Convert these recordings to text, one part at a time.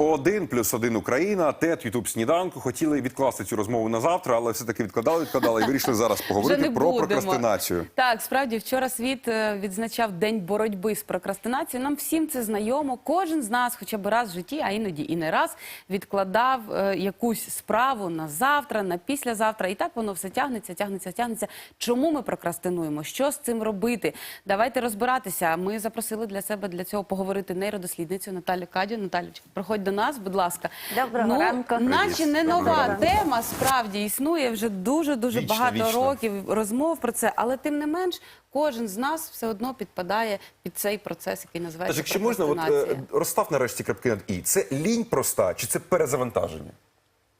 Один плюс один Україна, ТЕТ, Ютуб сніданку. Хотіли відкласти цю розмову на завтра, але все-таки відкладали, відкладали і вирішили зараз поговорити про будемо. прокрастинацію. Так, справді вчора світ е, відзначав день боротьби з прокрастинацією. Нам всім це знайомо. Кожен з нас, хоча б раз в житті, а іноді і не раз, відкладав е, якусь справу на завтра, на післязавтра. І так воно все тягнеться, тягнеться, тягнеться. Чому ми прокрастинуємо? Що з цим робити? Давайте розбиратися. Ми запросили для себе для цього поговорити нейродослідницю Наталю Кадю. Наталючка, проходь до нас, будь ласка. Доброго ну, ранку. Наче не Доброго нова ранку. тема, справді існує вже дуже дуже Вічно, багато вічно. років розмов про це, але тим не менш, кожен з нас все одно підпадає під цей процес, який Тож, називається якщо можна, от, е, розстав нарешті крапки над і. Це лінь проста чи це перезавантаження?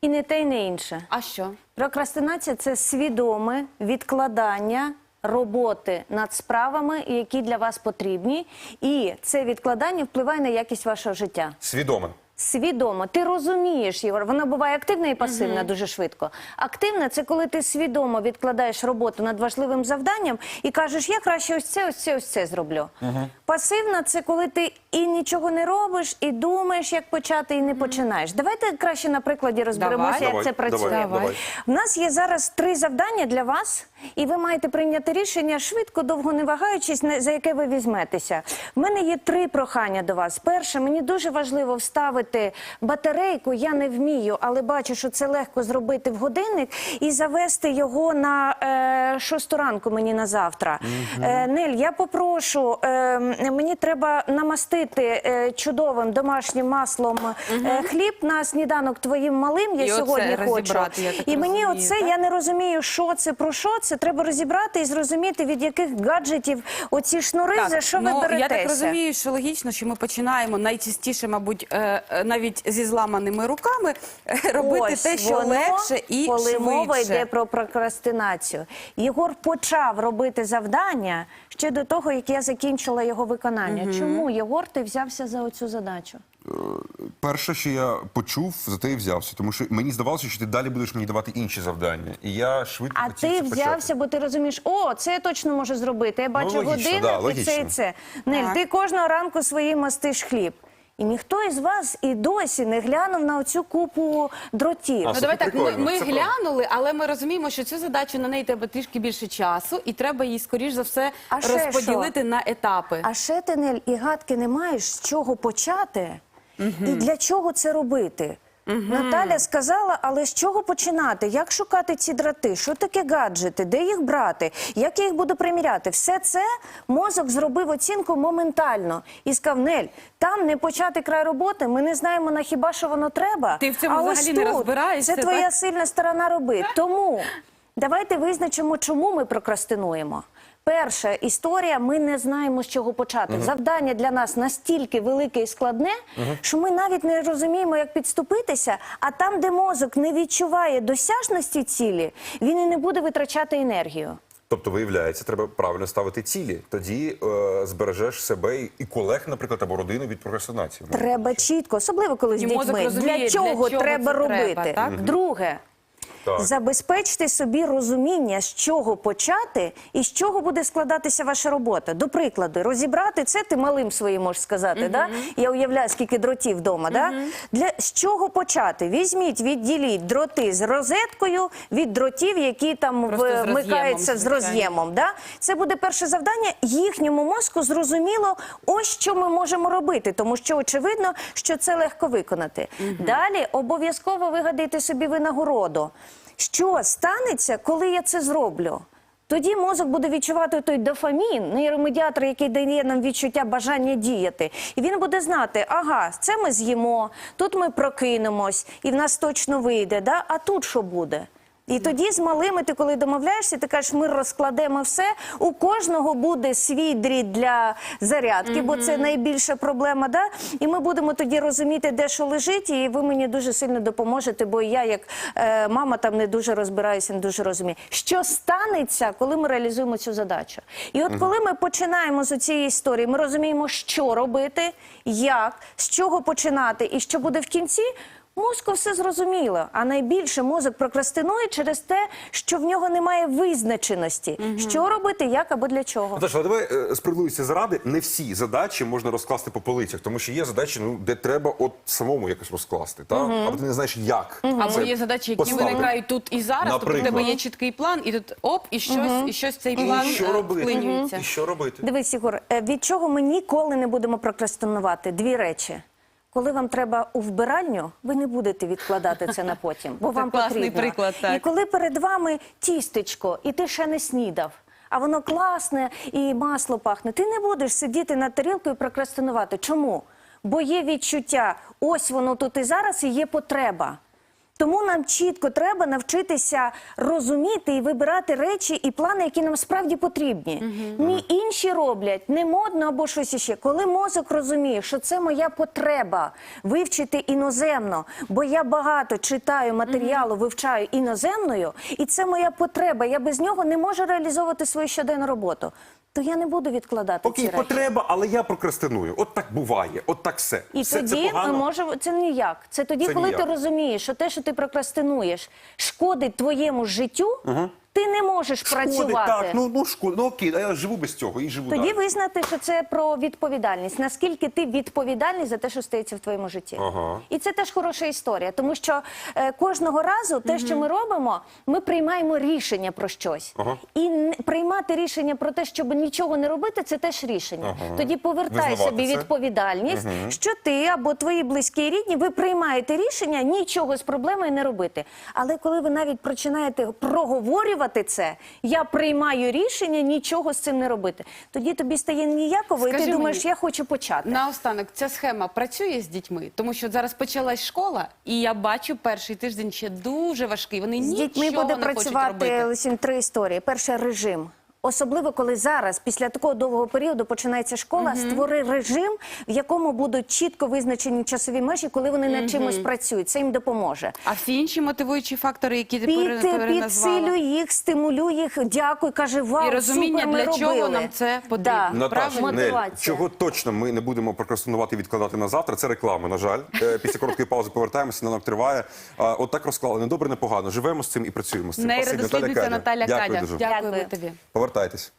І не те, і не інше. А що? Прокрастинація це свідоме відкладання роботи над справами, які для вас потрібні, і це відкладання впливає на якість вашого життя. Свідоме. Свідомо, ти розумієш Ігор, вона буває активна і пасивна дуже швидко. Активна це коли ти свідомо відкладаєш роботу над важливим завданням і кажеш, я краще ось це, ось це, ось це зроблю. Пасивна це коли ти і нічого не робиш, і думаєш, як почати, і не починаєш. Давайте краще на прикладі розберемося, Давай. як Давай, це працює. давай, давай. У нас є зараз три завдання для вас, і ви маєте прийняти рішення швидко, довго не вагаючись, не- за яке ви візьметеся. В мене є три прохання до вас. Перше, мені дуже важливо вставити батарейку. Я не вмію, але бачу, що це легко зробити в годинник і завести його на е, шосту ранку мені на завтра. Е, Нель, я попрошу, е, мені треба намастити е, чудовим домашнім маслом е, хліб на сніданок твоїм малим. Я І сьогодні хочу. я І мені розумію, оце так? я не розумію, що це про що це. Треба розібрати і зрозуміти, від яких гаджетів оці шнури, за що ви ну, беретеся. я так розумію, що логічно, що ми починаємо найчастіше, мабуть, е, навіть зі зламаними руками робити Ось те, що воно, легше і коли швидше. мова йде про прокрастинацію. Єгор почав робити завдання ще до того, як я закінчила його виконання. Чому Єгор ти взявся за оцю задачу? Перше, що я почув, за те і взявся, тому що мені здавалося, що ти далі будеш мені давати інші завдання. І я швидко А ти взявся, почати. бо ти розумієш, о, це я точно можу зробити. Я бачу логічно, годинник да, і це і це. Нель, ти кожного ранку свої мастиш хліб. І ніхто із вас і досі не глянув на оцю купу дротів. А, Ну, давай так, ми, ми глянули, але ми розуміємо, що цю задачу на неї треба трішки більше часу, і треба її, скоріш за все, А ще розподілити на етапи. А ще ти Нель, і гадки не маєш з чого почати і для чого це робити. Наталя сказала, але з чого починати? Як шукати ці дроти? Що таке гаджети? Де їх брати? Як я їх буду приміряти? Все це мозок зробив оцінку моментально і сказав, Нель, там не почати край роботи. Ми не знаємо на хіба що воно треба. Ти в цьому а ось взагалі не тут розбираєшся, Це твоя так? сильна сторона роби. Тому давайте визначимо, чому ми прокрастинуємо. Перша історія, ми не знаємо, з чого почати. Завдання для нас настільки велике і складне, що ми навіть не розуміємо, як підступитися. А там, де мозок не відчуває досяжності цілі, він і не буде витрачати енергію. Тобто, виявляється, треба правильно ставити цілі. Тоді е, збережеш себе і- колег, наприклад, або родину від прокрастинації. Треба чітко, особливо коли з дітьми. розуміє, для чого, для чого треба робити? треба, так? Друге. Так. Забезпечте собі розуміння, з чого почати і з чого буде складатися ваша робота. До прикладу, розібрати це ти малим своїм можеш сказати. Да? Я уявляю, скільки дротів вдома. Да? Для з чого почати? Візьміть, відділіть дроти з розеткою від дротів, які там Просто вмикаються з роз'ємом. Да? Це буде перше завдання. Їхньому мозку зрозуміло, ось що ми можемо робити, тому що очевидно, що це легко виконати. Далі обов'язково вигадайте собі винагороду. Що станеться, коли я це зроблю? Тоді мозок буде відчувати той дофамін, нейромедіатор, який дає нам відчуття бажання діяти. І він буде знати, ага, це ми з'їмо, тут ми прокинемось, і в нас точно вийде. Да? А тут що буде? І тоді з малими ти, коли домовляєшся, ти кажеш, ми розкладемо все. У кожного буде свій дріт для зарядки, бо це найбільша проблема. Да? І ми будемо тоді розуміти, де що лежить, і ви мені дуже сильно допоможете, бо я, як е, мама, там не дуже розбираюся, не дуже розумію. Що станеться, коли ми реалізуємо цю задачу? І от коли ми починаємо з цієї історії, ми розуміємо, що робити, як, з чого починати і що буде в кінці. Мозку все зрозуміло, а найбільше мозок прокрастинує через те, що в нього немає визначеності, що робити, як або для чого. Наташа, але давай е, справедливості заради, не всі задачі можна розкласти по полицях, тому що є задачі, ну де треба от самому якось розкласти, та або ти не знаєш як. Або це є задачі, які поставити. виникають тут і зараз. Тобто в тебе є чіткий план, і тут оп, і щось, і щось цей план І що робити? вклинюється. І що робити? Дивись, Ігор, е, від чого ми ніколи не будемо прокрастинувати? Дві речі. Коли вам треба у вбиральню, ви не будете відкладати це на потім, бо Це вам класний потрібно. приклад, так. І коли перед вами тістечко, і ти ще не снідав, а воно класне і масло пахне, ти не будеш сидіти над тарілкою і прокрастинувати. Чому? Бо є відчуття, ось воно тут і зараз, і є потреба. Тому нам чітко треба навчитися розуміти і вибирати речі і плани, які нам справді потрібні. Ні інші роблять, не модно або щось іще. Коли мозок розуміє, що це моя потреба вивчити іноземно, бо я багато читаю матеріалу, вивчаю іноземною, і це моя потреба. Я без нього не можу реалізовувати свою щоденну роботу. То я не буду відкладати Окей, ці речі. потреба, але я прокрастиную. От так буває, от так все. І все тоді це ми погано. можемо це ніяк. Це тоді, Це коли ніяк. ти розумієш, що те, що ти прокрастинуєш, шкодить твоєму життю, ти не можеш Шкоди, працювати. так, ну, ну шкода, ну окей, а я живу без цього і живу Тоді далі. визнати, що це про відповідальність. Наскільки ти відповідальний за те, що стається в твоєму житті. Ага. І це теж хороша історія, тому що е, кожного разу те, що ми робимо, ми приймаємо рішення про щось. Ага. І приймати рішення про те, щоб нічого не робити, це теж рішення. Тоді повертай Визнавати собі це. відповідальність, що ти або твої близькі і рідні, ви приймаєте рішення нічого з проблемою не робити. Але коли ви навіть починаєте проговорювати це, я приймаю рішення нічого з цим не робити. Тоді тобі стає ніяково, і Скажи ти думаєш, мені, я хочу почати. Наостанок, ця схема працює з дітьми, тому що зараз почалась школа, і я бачу перший тиждень ще дуже важкий. Вони З нічого дітьми буде працювати робити. лише три історії. Перше режим. Особливо коли зараз, після такого довгого періоду, починається школа, створи режим, в якому будуть чітко визначені часові межі, коли вони над чимось працюють. Це їм допоможе. А всі інші мотивуючі фактори, які ти пере- Під, підсилюй їх, стимулюй їх, дякуй, каже, вау, І розуміння, супер, ми для чого нам це потрібно. Да. Наташа, Нель, Мотивація. чого точно ми не будемо прокрастинувати і відкладати на завтра, це реклама, на жаль. Е, Після короткої паузи повертаємося, сніданок триває. А, От так розклали, не добре, не погано. Живемо з цим і працюємо з цим. Спасибі, Нейродослідниця Кадя. Наталя Дякую Кадя. дуже. Дякуємо Дякую. тобі. Повертайтесь.